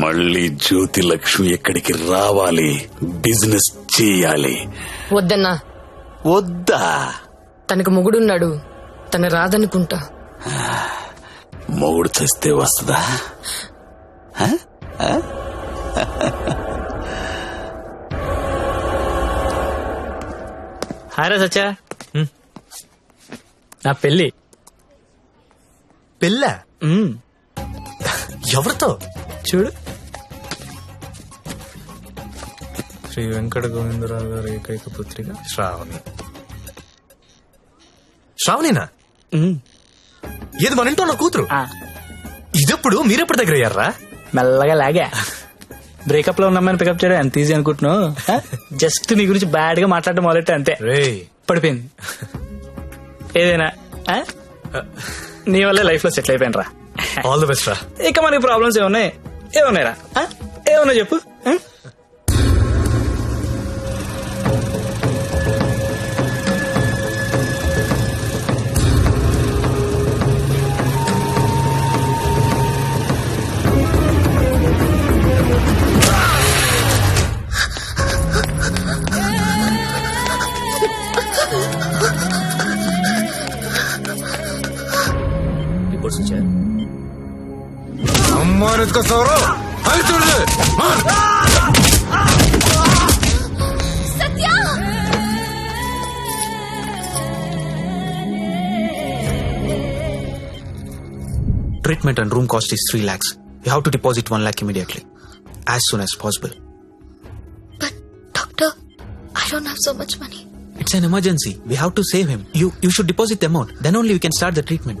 మళ్ళీ జ్యోతి లక్ష్మి ఎక్కడికి రావాలి? బిజినెస్ చేయాలి. వద్దన్నా. వద్దా? తనకు మొగుడున్నాడు. తన రాదనుకుంటా. మొగుడు చస్తే వస్తుందా? హారా సచ్చా నా పెళ్ళి. పెళ్ళ. ఎవరితో? చూడు. శ్రీ వెంకట గోవిందరావు గారి ఏకైక పుత్రిక శ్రావణి. శ్రావణినా. ఏది మన ఇంట్లో నా కూతురు? ఆ, ఇదెప్పుడు మీరెప్పుడు దగ్గర అయ్యారా మెల్లగా లాగా. బ్రేకప్లో ఉన్న అమ్మాయిని పికప్ చేయడం ఎంత ఈజీ అనుకుంటున్నావు? జస్ట్ నీ గురించి బ్యాడ్గా మాట్లాడడం మొదలెట్టే అంతే. రే పడిపోయింది. ఏదైనా? నీ వల్లే లైఫ్లో సెటిల్ అయిపోయినరా. ఆల్ ది బెస్ట్ రా. ఇక మనకి ప్రాబ్లమ్స్ ఏమున్నాయి? ఏమున్నాయిరా? ఆ? ఏమున్నాయి చెప్పు? ఎత్తుకొస్తావరు అది చూడదు Treatment and room cost is 3 lakhs. You have to deposit 1 lakh immediately. As soon as possible. But, doctor, I don't have so much money. It's an emergency. We have to save him. You you should deposit the amount. Then only we can start the treatment.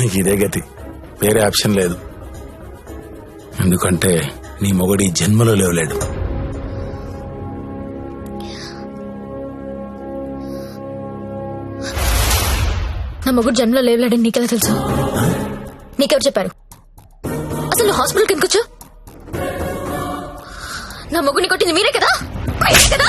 నీకు ఇదే గతి. వేరే option లేదు. ఎందుకంటే నీ మొగడి జన్మలో లేవలేడు. నా మొగుడు జన్మలో లేవలేడని నీకెలా తెలుసు? నీకెవరు చెప్పారు? అసలు ఎందుకు వచ్చావు? నా మొగుడిని కొట్టింది మీరే కదా? కదా!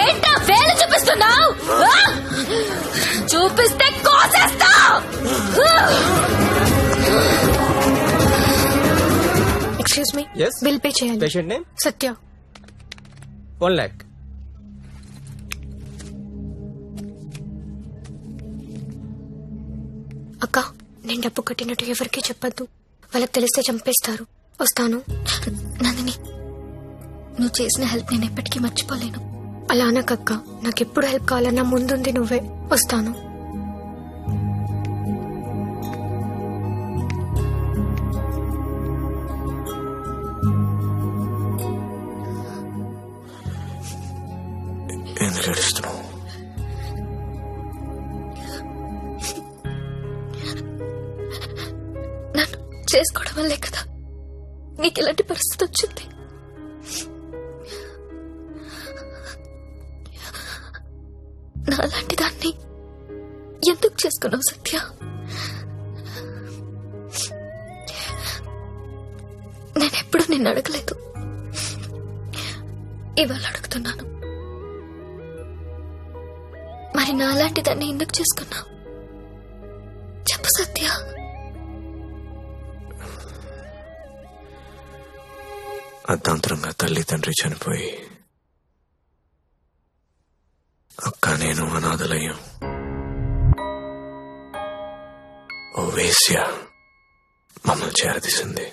ఏంటా వేలు చూపిస్తున్నావు? చూపిస్తే కోసేస్తా! Excuse me Yes? Bill pay చేయాలి. Patient name Satya. One lakh అక్క నేను డబ్బు కట్టినట్టు ఎవరికీ చెప్పద్దు. వాళ్ళకి తెలిస్తే చంపేస్తారు. వస్తాను. నందిని. నువ్వు చేసిన హెల్ప్ నేను ఎప్పటికీ మర్చిపోలేను. అలా అనకక్క నాకెప్పుడు హెల్ప్ కావాలన్నా ముందుంది నువ్వే. వస్తాను. ఎందుకు ఏడుస్తున్నావు? చేసుకోవడం వల్లే కదా నీకు ఇలాంటి పరిస్థితి వచ్చింది. నాలాంటి దాన్ని ఎందుకు చేసుకున్నావు సత్య? నేనెప్పుడు నిన్ను అడగలేదు. ఇవాళ అడుగుతున్నాను. మరి నాలాంటి దాన్ని ఎందుకు చేసుకున్నావు? చెప్పు సత్య. అర్ధాంతరంగా తల్లి తండ్రి చనిపోయి అక్క నేను అనాథలయ్యాం. ఓ వేశ్య మమ్మల్ని చేరదీసింది.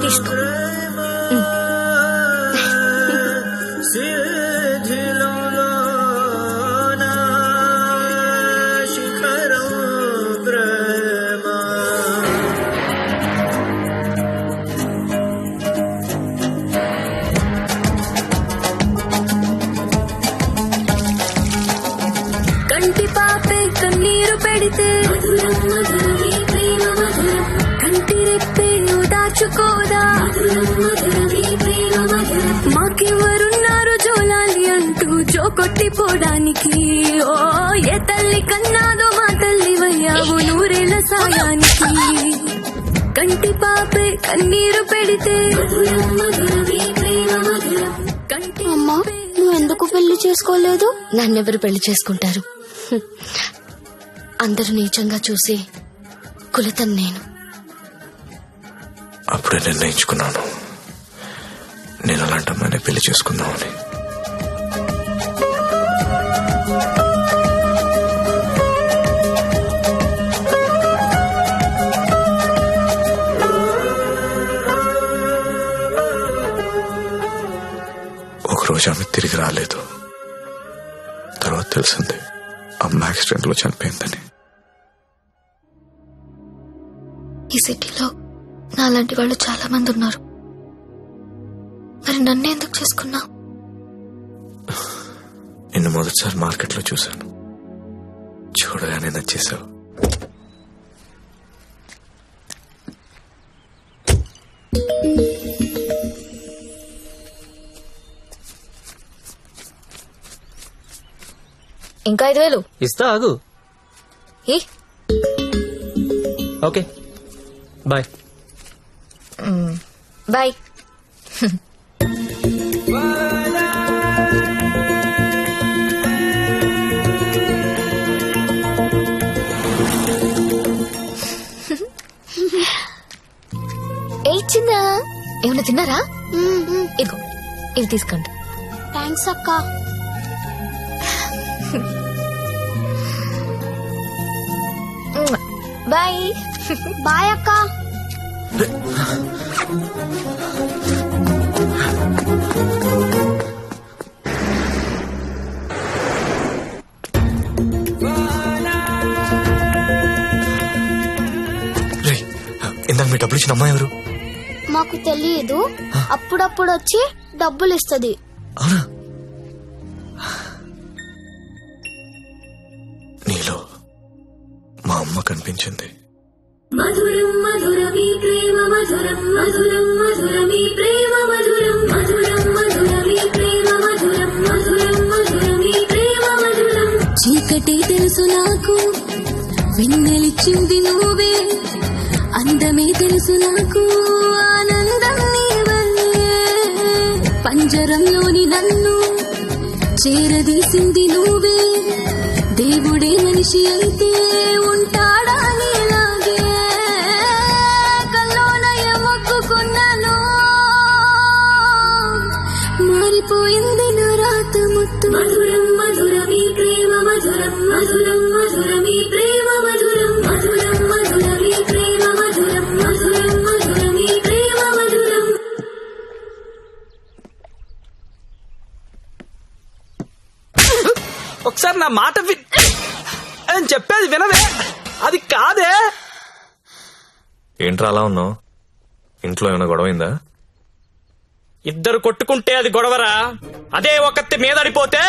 తీసుకో. కంటి కన్నీరు పెడితే కంటి రెప్పే దాచుకోదా? మాకెవరున్నారు జోలాలి అంటూ జో కొట్టిపోవడానికి ఓ ఏ తల్లి కన్నాదో మా తల్లి వయ్యావు నూరేళ్ళ సాయానికి. కంటి పాపే కన్నీరు పెడితే. కంటి అమ్మా నువ్వు ఎందుకు పెళ్ళి చేసుకోలేదు? నన్నెవరు పెళ్ళి చేసుకుంటారు. అందరూ నీచంగా చూసి కులతం నేను. అప్పుడే నిర్ణయించుకున్నాను. నేను అలాంటి అమ్మాయిని పెళ్ళి చేసుకుందామని. ఒకరోజు ఆమె తిరిగి రాలేదు. తర్వాత తెలిసింది అమ్మ యాక్సిడెంట్లో చనిపోయిందని. ఈ సిటీలో నాలాంటి వాళ్ళు చాలా మంది ఉన్నారు. మరి నన్ను ఎందుకు చేసుకున్నావు? నిన్ను మొదటిసారి మార్కెట్లో చూశాను. చూడగానే నచ్చేసావు ఇంకా ఐదు వేలు? ఇస్తా ఆగు. ఓకే. బాయ్ బాయ్ ఏ ఇచ్చిందా ఏమైనా తిన్నారా? ఇదిగో ఇవి తీసుకోండి. థ్యాంక్స్ అక్క. బాయ్ బాయ్ అక్క. రే ఇందాక మీ డబ్బులు ఇచ్చిన అమ్మాయి ఎవరు? మాకు తెలియదు అప్పుడప్పుడు వచ్చి డబ్బులు ఇస్తది అవునా? నీలో మా అమ్మ కనిపించింది. మధురం మధురమీ ప్రేమ మధురం మధురం మధురమీ ప్రేమ మధురం మధురం మధురమీ ప్రేమ మధురం మధురం మధురమీ ప్రేమ మధురం. చీకటి తెలుసు నాకు వెన్నెలిచ్చింది నువ్వే. అందమే తెలుసు నాకు ఆనందం నీవల్లే. పంజరంలోని నన్ను చేరదీసింది నువ్వే. దేవుడే మనిషి అయితే ఉంటాడా రాత ముత్తు మధురం మధురమీ ప్రేమ మధురం మధురం మధురమీ ప్రేమ మధురం మధురం మధురమీ ప్రేమ మధురం మధురం మధురమీ ప్రేమ మధురం. ఒకసారి నా మాట వి అని చెప్పేది వినవే. అది కాదే. ఏంట్రా అలా ఉన్నావు? ఇంట్లో ఏమైనా గొడవైందా ఇద్దరు కొట్టుకుంటే అది గొడవరా? అదే ఒకత్తి మీదడిపోతే